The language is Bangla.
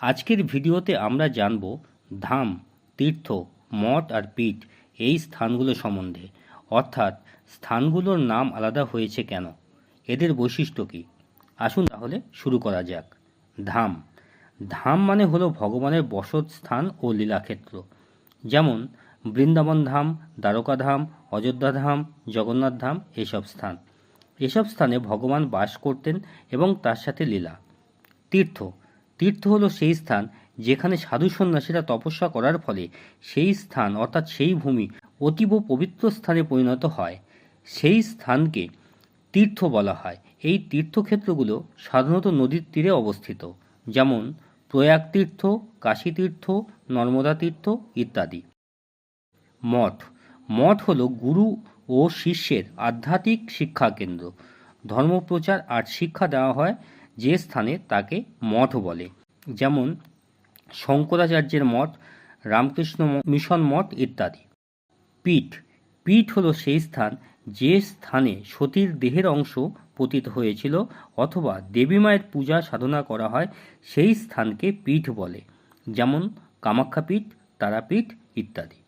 আজকের ভিডিওতে আমরা জানব ধাম, তীর্থ, মঠ আর পীঠ এই স্থানগুলো সম্বন্ধে। অর্থাৎ স্থানগুলোর নাম আলাদা হয়েছে কেন? এদের বৈশিষ্ট্য কী? আসুন তাহলে শুরু করা যাক। ধাম। ধাম মানে হলো ভগবানের বসত স্থান ও লীলাক্ষেত্র। যেমন বৃন্দাবন ধাম, দ্বারকা ধাম, অযোধ্যা ধাম, জগন্নাথ ধাম এসব স্থান। এসব স্থানে ভগবান বাস করতেন এবং তার সাথে লীলা। তীর্থ। তীর্থ হলো সেই স্থান যেখানে সাধু সন্ন্যাসীরা তপস্যা করার ফলে সেই স্থান, অর্থাৎ সেই ভূমি, অতীব পবিত্র স্থানে পরিণত হয়। সেই স্থানকে তীর্থ বলা হয়। এই তীর্থক্ষেত্রগুলো সাধারণত নদীর তীরে অবস্থিত, যেমন প্রয়াগ তীর্থ, কাশী তীর্থ, নর্মদা তীর্থ ইত্যাদি। মঠ মঠ হলো গুরু ও শিষ্যের আধ্যাত্মিক শিক্ষা কেন্দ্র ধর্মপ্রচার আর শিক্ষা দেওয়া হয় যে স্থানে তাকে মঠ বলে। যেমন শঙ্করাচার্যের মঠ, রামকৃষ্ণ মিশন মঠ ইত্যাদি। পীঠ। পীঠ হলো সেই স্থান যে স্থানে সতীর দেহের অংশ পতিত হয়েছিল অথবা দেবী মায়ের পূজা সাধনা করা হয়, সেই স্থানকে পীঠ বলে। যেমন কামাখ্যা পীঠ, তারাপীঠ ইত্যাদি।